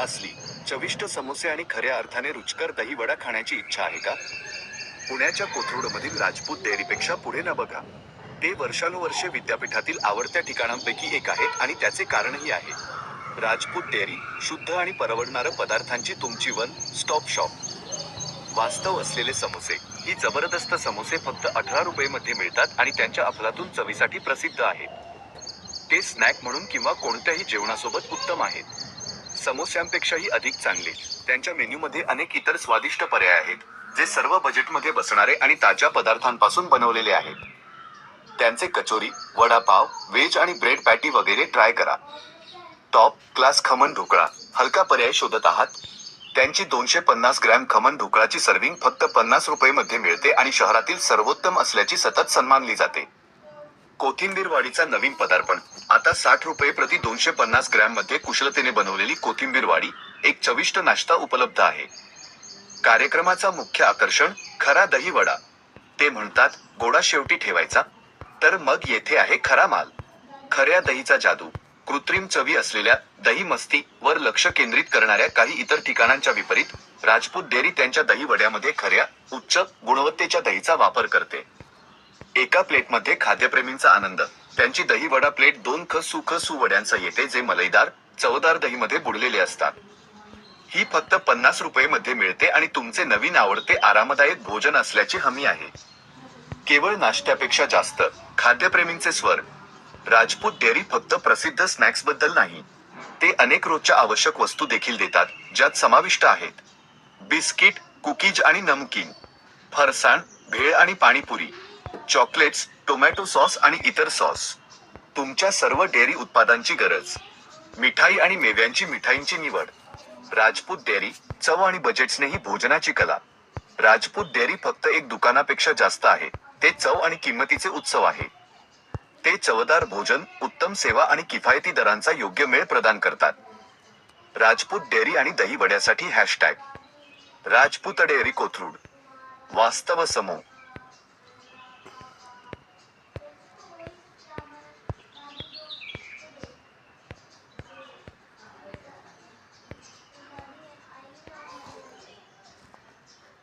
असली चविष्ट समोसे आणि खऱ्या अर्थाने रुचकर दही वडा खाण्याची इच्छा आहे का? पुण्याच्या कोथरूडमधील राजपूत डेअरीपेक्षा पुढे न बघा. ते वर्षानुवर्षे विद्यापीठातील आवडत्या ठिकाणांपैकी एक आहे आणि त्याचे कारणही आहे. राजपूत डेअरी शुद्ध आणि परवडणारं पदार्थांची तुमची वन स्टॉप शॉप. वास्तव असलेले समोसे ही जबरदस्त समोसे फक्त अठरा रुपये मध्ये मिळतात आणि त्यांच्या अफलातून चवीसाठी प्रसिद्ध आहेत. ते स्नॅक म्हणून किंवा कोणत्याही जेवणासोबत उत्तम आहेत. समोस्यांपेक्षाही अधिक चांगले. त्यांच्या मेन्यूमध्ये अनेक इतर स्वादिष्ट पर्याय आहेत जे सर्व बजेटमध्ये बसणारे आणि ताज्या पदार्थांपासून बनवलेले आहेत. त्यांचे कचोरी वडापाव व्हेज आणि ब्रेड पॅटी वगैरे ट्राय करा. Top class khaman dhokla. हलका पर्याय शोधत आहात? त्यांची दोनशे पन्नास ग्रॅम खमण ढोकळाची सर्विंग फक्त पन्नास रुपये मध्ये मिळते आणि शहरातील सर्वोत्तम असल्याची सतत सन्मानली जाते. कोथिंबीर वाडीचा नवीन पदार्पण. आता साठ रुपये प्रति दोनशे पन्नास ग्रॅममध्ये कुशलतेने बनवलेली कोथिंबीर वाडी एक चविष्ट नाश्ता उपलब्ध आहे. कार्यक्रमाचा मुख्य आकर्षण खरा दही वडा ते म्हणतात गोडा शेवटी ठेवायचा तर मग येथे आहे खरा माल. खऱ्या दहीचा जादू. कृत्रिम चवी असलेल्या दही मस्ती वर लक्ष केंद्रित करणाऱ्या काही इतर ठिकाणांच्या विपरीत राजपूत डेअरी त्यांच्या दही वड्यामध्ये खऱ्या उच्च गुणवत्तेच्या दहीचा वापर करते. एका प्लेटमध्ये खाद्यप्रेमींचा आनंद. त्यांची दही वडा प्लेट दोन ख सुख वड्यांचं येते जे मलईदार चवदार दहीमध्ये बुडलेले असतात. ही फक्त पन्नास रुपये मध्ये मिळते आणि तुमचे नवीन आवडते आरामदायक भोजन असल्याची हमी आहे. केवळ नाश्त्यापेक्षा जास्त खाद्यप्रेमींचे स्वर. राजपूत डेअरी फक्त प्रसिद्ध स्नॅक्सबद्दल नाही. ते अनेक रोजच्या आवश्यक वस्तू देखील देतात ज्यात समाविष्ट आहेत. बिस्किट कुकीज आणि नमकीन. फरसाण भेळ आणि पाणीपुरी. चॉकलेट्स टोमॅटो सॉस आणि इतर सॉस. तुमच्या सर्व डेअरी उत्पादांची गरज. मिठाई आणि मेव्यांची मिठाईंची निवड. राजपूत डेअरी चव आणि बजेट्सनेही भोजनाची कला. राजपूत डेअरी फक्त एक दुकानापेक्षा जास्त आहे. ते चव आणि किंमतीचे उत्सव आहे. ते चवदार भोजन उत्तम सेवा आणि किफायती दरांचा योग्य मेळ प्रदान करतात. राजपूत डेअरी आणि दही वड्यासाठी हॅशटॅग. राजपूत डेअरी कोथरूड. वास्तव समूह.